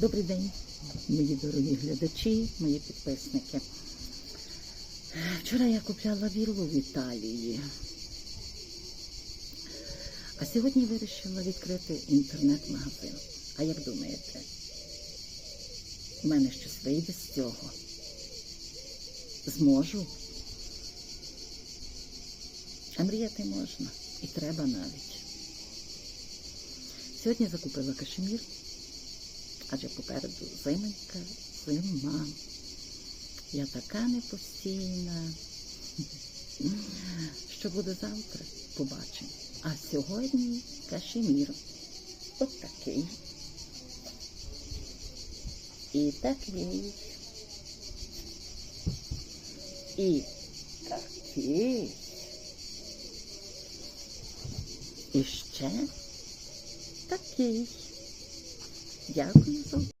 Добрий день, мої дорогі глядачі, мої підписники. Вчора я купляла віллу в Італії, а сьогодні вирішила відкрити інтернет-магазин. А як думаєте, у мене щось вийде з цього? Зможу? А мріяти можна і треба навіть. Сьогодні закупила кашемір, адже попереду зименька, зима. Я така непостійна. Що буде завтра, побачимо. А сьогодні кашемір. От такий. І такий. І такий. І ще такий. Дякую